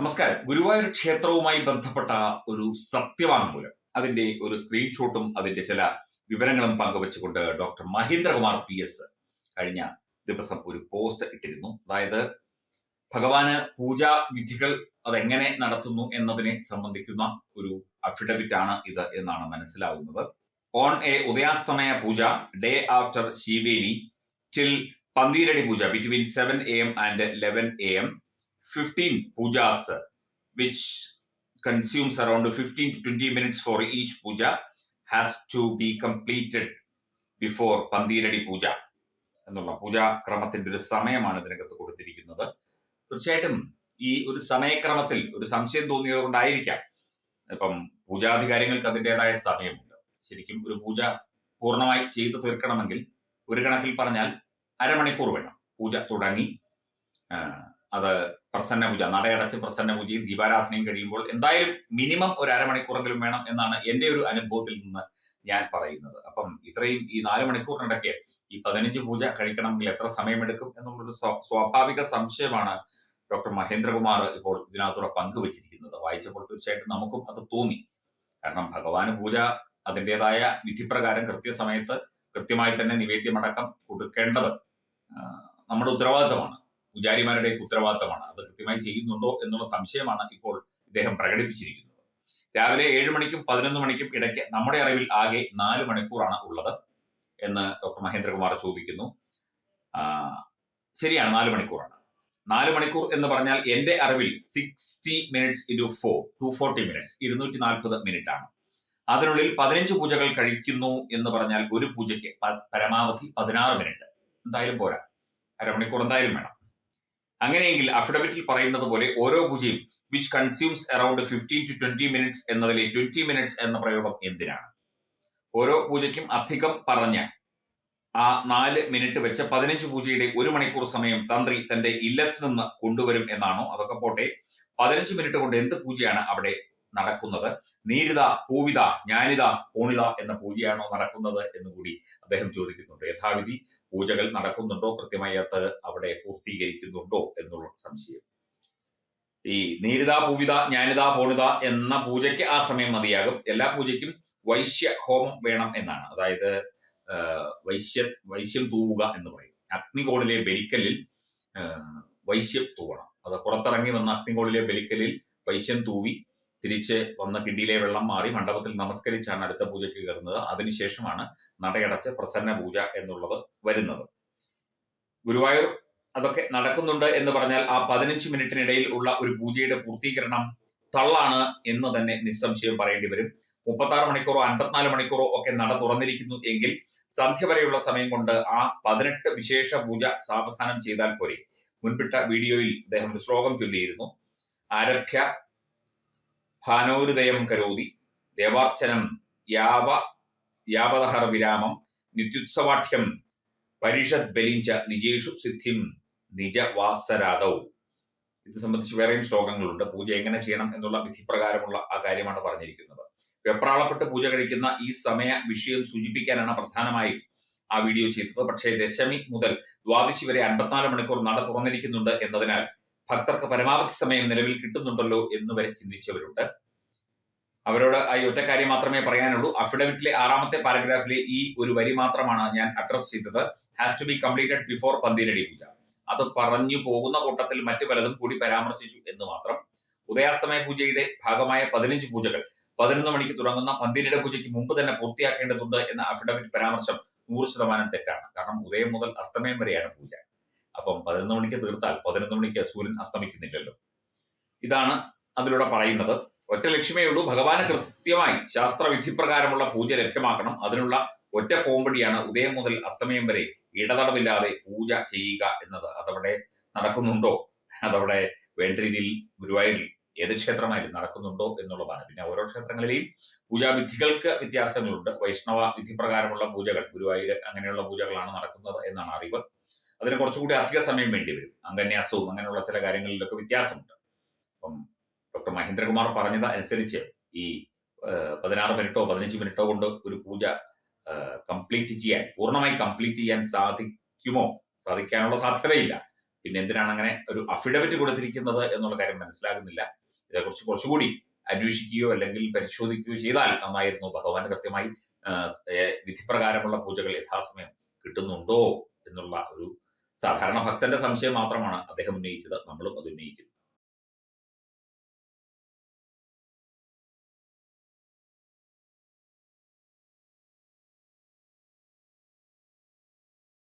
നമസ്കാരം. ഗുരുവായൂർ ക്ഷേത്രവുമായി ബന്ധപ്പെട്ട ഒരു സത്യവാങ്മൂലം. അതിന്റെ ഒരു സ്ക്രീൻഷോട്ടും അതിന്റെ ചില വിവരങ്ങളും പങ്കുവച്ചുകൊണ്ട് ഡോക്ടർ മഹേന്ദ്രകുമാർ പി എസ് കഴിഞ്ഞ ദിവസം ഒരു പോസ്റ്റ് ഇട്ടിരുന്നു. അതായത് ഭഗവാന് പൂജാ വിധികൾ അതെങ്ങനെ നടത്തുന്നു എന്നതിനെ സംബന്ധിക്കുന്ന ഒരു അഫിഡവിറ്റ് ആണ് ഇത് എന്നാണ് മനസ്സിലാവുന്നത്. On a Udayasthamaya puja day after Siveli till Pantheeradi puja between seven A M and eleven A M 15 pujas which consumes around 15 to 20 minutes for each puja has to be completed before Pantheeradi puja എന്നുള്ള പൂജാക്രമത്തിന്റെ ഒരു സമയമാണ് ഇതിനകത്ത് കൊടുത്തിരിക്കുന്നത്. തീർച്ചയായിട്ടും ഈ ഒരു സമയക്രമത്തിൽ ഒരു സംശയം തോന്നിയത് കൊണ്ടായിരിക്കാം ഇപ്പം പൂജാധികാരികൾക്ക് അതിന്റെതായ സമയമുണ്ട്. ശരിക്കും ഒരു പൂജ പൂർണമായി ചെയ്തു തീർക്കണമെങ്കിൽ ഒരു കണക്കിൽ പറഞ്ഞാൽ അരമണിക്കൂർ വേണം. പൂജ തുടങ്ങി അത് പ്രസന്ന പൂജ നടയടച്ച് പ്രസന്ന പൂജയും ദീപാരാധനയും കഴിയുമ്പോൾ എന്തായാലും മിനിമം ഒരു അരമണിക്കൂറെങ്കിലും വേണം എന്നാണ് എന്റെ ഒരു അനുഭവത്തിൽ നിന്ന് ഞാൻ പറയുന്നത്. അപ്പം ഇത്രയും ഈ നാല് മണിക്കൂറിനിടയ്ക്ക് ഈ പതിനഞ്ച് പൂജ കഴിക്കണമെങ്കിൽ എത്ര സമയമെടുക്കും എന്നുള്ളൊരു സ്വാ- സ്വാഭാവിക സംശയമാണ് ഡോക്ടർ മഹേന്ദ്രകുമാർ ഇപ്പോൾ ഇതിനകത്തൂടെ പങ്കുവച്ചിരിക്കുന്നത്. വായിച്ചപ്പോൾ തീർച്ചയായിട്ടും നമുക്കും അത് തോന്നി. കാരണം ഭഗവാന് പൂജ അതിന്റെതായ വിധിപ്രകാരം കൃത്യസമയത്ത് കൃത്യമായി തന്നെ നിവേദ്യമടക്കം കൊടുക്കേണ്ടത് നമ്മുടെ ഉത്തരവാദിത്തമാണ്. പൂജാരിമാരുടെ ഉത്തരവാദിത്തമാണ്. അത് കൃത്യമായി ചെയ്യുന്നുണ്ടോ എന്നുള്ള സംശയമാണ് ഇപ്പോൾ ഇദ്ദേഹം പ്രകടിപ്പിച്ചിരിക്കുന്നത്. രാവിലെ ഏഴ് മണിക്കും പതിനൊന്ന് മണിക്കും ഇടയ്ക്ക് നമ്മുടെ അറിവിൽ ആകെ നാല് മണിക്കൂറാണ് ഉള്ളത് എന്ന് ഡോക്ടർ മഹേന്ദ്രകുമാർ ചോദിക്കുന്നു. ശരിയാണ് നാല് മണിക്കൂറാണ്. നാല് മണിക്കൂർ എന്ന് പറഞ്ഞാൽ എന്റെ അറിവിൽ sixty minutes into four two forty minutes ഇരുന്നൂറ്റി നാൽപ്പത് മിനിറ്റ് ആണ് അതിനുള്ളിൽ പതിനഞ്ച് പൂജകൾ കഴിക്കുന്നു എന്ന് പറഞ്ഞാൽ ഒരു പൂജയ്ക്ക് പരമാവധി പതിനാറ് മിനിറ്റ്. എന്തായാലും പോരാ. അരമണിക്കൂർ എന്തായാലും വേണം. അങ്ങനെയെങ്കിൽ അഫിഡവിറ്റിൽ പറയുന്നത് പോലെ ഓരോ പൂജയും which consumes around fifteen to twenty minutes എന്നതിലെ ട്വന്റി മിനിറ്റ്സ് എന്ന പ്രയോഗം എന്തിനാണ്? ഓരോ പൂജയ്ക്കും അധികം പറഞ്ഞ ആ നാല് മിനിറ്റ് വെച്ച് പതിനഞ്ച് പൂജയുടെ ഒരു മണിക്കൂർ സമയം തന്ത്രി തന്റെ ഇല്ലത്ത് നിന്ന് കൊണ്ടുവരും എന്നാണോ? അതൊക്കെ പോട്ടെ. പതിനഞ്ച് മിനിറ്റ് കൊണ്ട് എന്ത് പൂജയാണ് അവിടെ നടക്കുന്നത്. നീരിത പൂവിത ജ്ഞാനിത പൂണിത എന്ന പൂജയാണോ നടക്കുന്നത് എന്ന് കൂടി അദ്ദേഹം ചോദിക്കുന്നുണ്ട്. യഥാവിധി പൂജകൾ നടക്കുന്നുണ്ടോ? കൃത്യമായി അത് അവിടെ പൂർത്തീകരിക്കുന്നുണ്ടോ എന്നുള്ള സംശയം. ഈ നീരിത പൂവിത ജ്ഞാനിത പൂണിത എന്ന പൂജയ്ക്ക് ആ സമയം മതിയാകും. എല്ലാ പൂജയ്ക്കും വൈശ്യ ഹോമം വേണം എന്നാണ്. അതായത് വൈശ്യ വൈശ്യം തൂവുക എന്ന് പറയും. അഗ്നികോണിലെ ബലിക്കലിൽ വൈശ്യം തൂവണം. അത് പുറത്തിറങ്ങി വന്ന അഗ്നികോണിലെ ബലിക്കലിൽ വൈശ്യം തൂവി തിരിച്ച് വന്ന കിണ്ടിയിലെ വെള്ളം മാറി മണ്ഡപത്തിൽ നമസ്കരിച്ചാണ് അടുത്ത പൂജയ്ക്ക് കയറുന്നത്. അതിനുശേഷമാണ് നടയടച്ച് പ്രസന്ന പൂജ എന്നുള്ളത് വരുന്നത്. ഗുരുവായൂർ അതൊക്കെ നടക്കുന്നുണ്ട് എന്ന് പറഞ്ഞാൽ ആ പതിനഞ്ച് മിനിറ്റിനിടയിൽ ഉള്ള ഒരു പൂജയുടെ പൂർത്തീകരണം തള്ളാണ് എന്ന് തന്നെ നിസ്സംശയം പറയേണ്ടി വരും. മുപ്പത്തി ആറ് മണിക്കൂറോ അൻപത്തിനാല് മണിക്കൂറോ ഒക്കെ നട തുറന്നിരിക്കുന്നു എങ്കിൽ സന്ധ്യ വരെയുള്ള സമയം കൊണ്ട് ആ പതിനെട്ട് വിശേഷ പൂജ സാവധാനം ചെയ്താൽ പോരെ. മുൻപിട്ട വീഡിയോയിൽ അദ്ദേഹം ഒരു ശ്ലോകം ചൊല്ലിയിരുന്നു. ആരഭ്യ ഭാനോരുദയം കരോതി. ദേവാർച്ചനം യാവ യാവതഹർ വിരാമം നിത്യുത്സവാഠ്യം പരിഷത് ബലിഞ്ച നിജേഷു സിദ്ധിം നിജവാസരാതൗ ഇത് സംബന്ധിച്ച് വേറെയും ശ്ലോകങ്ങളുണ്ട്. പൂജ എങ്ങനെ ചെയ്യണം എന്നുള്ള വിധിപ്രകാരമുള്ള ആ കാര്യമാണ് പറഞ്ഞിരിക്കുന്നത്. വെപ്രാളപ്പെട്ട് പൂജ കഴിക്കുന്ന ഈ സമയ വിഷയം സൂചിപ്പിക്കാനാണ് പ്രധാനമായും ആ വീഡിയോ ചെയ്തത്. പക്ഷേ ദശമി മുതൽ ദ്വാദശി വരെ അൻപത്തിനാല് മണിക്കൂർ നട തുറന്നിരിക്കുന്നുണ്ട് എന്നതിനാൽ ഭക്തർക്ക് പരമാവധി സമയം നിലവിൽ കിട്ടുന്നുണ്ടല്ലോ എന്ന് വരെ ചിന്തിച്ചവരുണ്ട്. അവരോട് ഈ ഒറ്റ കാര്യം മാത്രമേ പറയാനുള്ളൂ. അഫിഡവിറ്റിലെ ആറാമത്തെ പാരഗ്രാഫിലെ ഈ ഒരു വരി മാത്രമാണ് ഞാൻ അഡ്രസ് ചെയ്തത്. Has to be completed before Pantheeradi puja. അത് പറഞ്ഞു പോകുന്ന കൂട്ടത്തിൽ മറ്റു പലതും കൂടി പരാമർശിച്ചു എന്ന് മാത്രം. ഉദയാസ്തമയ പൂജയുടെ ഭാഗമായ പതിനഞ്ച് പൂജകൾ. പതിനൊന്ന് മണിക്ക് തുടങ്ങുന്ന പന്തിരയുടെ പൂജയ്ക്ക് മുമ്പ് തന്നെ പൂർത്തിയാക്കേണ്ടതുണ്ട് എന്ന അഫിഡവിറ്റ് പരാമർശം നൂറ് ശതമാനം തെറ്റാണ്. കാരണം ഉദയം മുതൽ അസ്തമയം വരെയാണ് പൂജ. അപ്പം പതിനൊന്ന് മണിക്ക് തീർത്താൽ പതിനൊന്ന് മണിക്ക് സൂര്യൻ അസ്തമിക്കുന്നില്ലല്ലോ. ഇതാണ് അതിലൂടെ പറയുന്നത്. ഒറ്റ ലക്ഷ്യമേ ഉള്ളൂ. ഭഗവാന് കൃത്യമായി ശാസ്ത്രവിധി പ്രകാരമുള്ള പൂജ ലഭ്യമാക്കണം. അതിനുള്ള ഒറ്റ കോമ്പടിയാണ് ഉദയം മുതൽ അസ്തമയം വരെ ഇടതടവില്ലാതെ പൂജ ചെയ്യുക എന്നത്. അതവിടെ നടക്കുന്നുണ്ടോ? അതവിടെ വേണ്ട രീതിയിൽ ഗുരുവായൂരിൽ ഏത് ക്ഷേത്രമായാലും നടക്കുന്നുണ്ടോ എന്നുള്ളതാണ്. പിന്നെ ഓരോ ക്ഷേത്രങ്ങളിലെയും പൂജാവിധികൾക്ക് വ്യത്യാസങ്ങളുണ്ട്. വൈഷ്ണവ വിധി പ്രകാരമുള്ള പൂജകൾ ഗുരുവായൂർ അങ്ങനെയുള്ള പൂജകളാണ് നടക്കുന്നത് എന്നാണ് അറിവ്. അതിന് കുറച്ചുകൂടി അധിക സമയം വേണ്ടി വരും. അംഗന്യാസവും അങ്ങനെയുള്ള ചില കാര്യങ്ങളിലൊക്കെ വ്യത്യാസമുണ്ട്. അപ്പം ഡോക്ടർ മഹേന്ദ്രകുമാർ പറഞ്ഞത് അനുസരിച്ച് ഈ പതിനാറ് മിനിറ്റോ പതിനഞ്ച് മിനിറ്റോ കൊണ്ട് ഒരു പൂജ കംപ്ലീറ്റ് ചെയ്യാൻ പൂർണമായി കംപ്ലീറ്റ് ചെയ്യാൻ സാധിക്കുമോ? സാധിക്കാനുള്ള സാധ്യതയില്ല. പിന്നെ എന്തിനാണ് അങ്ങനെ ഒരു അഫിഡവിറ്റ് കൊടുത്തിരിക്കുന്നത് എന്നുള്ള കാര്യം മനസ്സിലാകുന്നില്ല. ഇതേക്കുറിച്ച് കുറച്ചുകൂടി അന്വേഷിക്കുകയോ അല്ലെങ്കിൽ പരിശോധിക്കുകയോ ചെയ്താൽ നന്നായിരുന്നു. ഭഗവാൻ കൃത്യമായി വിധിപ്രകാരമുള്ള പൂജകൾ യഥാസമയം കിട്ടുന്നുണ്ടോ എന്നുള്ള ഒരു സാധാരണ ഭക്തന്റെ സംശയം മാത്രമാണ് അദ്ദേഹം ഉന്നയിച്ചത് നമ്മളും അത് ഉന്നയിക്കുന്നു